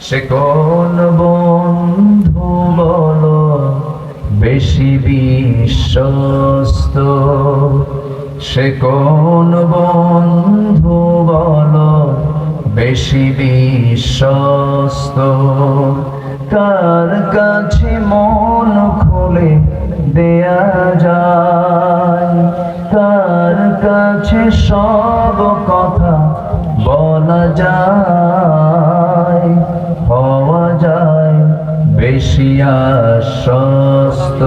সে কোন বন্ধু বলো বেশি বিশ্বস্ত? সে কোন বন্ধু বলো বেশি বিশ্বস্ত? কার কাছে মন খুলে দেয়া যায়। তার কাছে সব কথা বলা যায়। যায়, বেশি আশ্বস্ত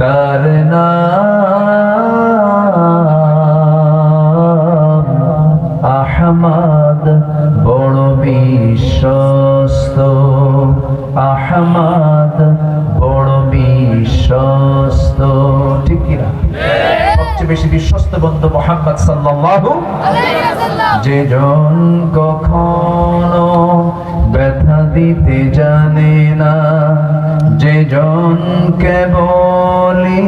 তার নাম আহমদ বড় বিশ্বস্ত, আহমদ বড় বিশ্বস্ত। ঠিক সবচেয়ে বেশি বিশ্বস্ত বন্ধু মোহাম্মদ সাল্লাল্লাহু যে জন কখনো দিতে জানে না যে জন কেবলি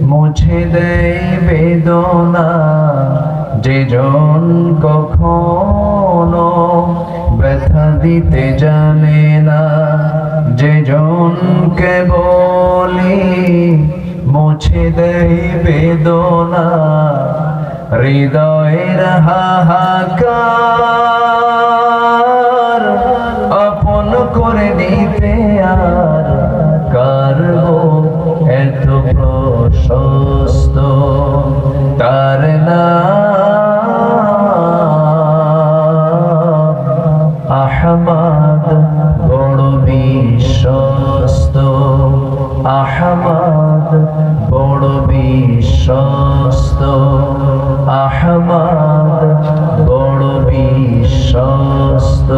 মুছে দেয় বেদনা। যে জন কখনো ব্যথা দিতে জানে না। যে জন কেবলি মুছে দেয় বেদনা। হৃদয়ের হাহাকার নিতে আর কারব এত প্রশস্ত তার নাম আহমদ বড় বিশ্বস্ত। আহমদ বড় বিশ্বস্ত। আহমদ বড় বিশ্বস্ত।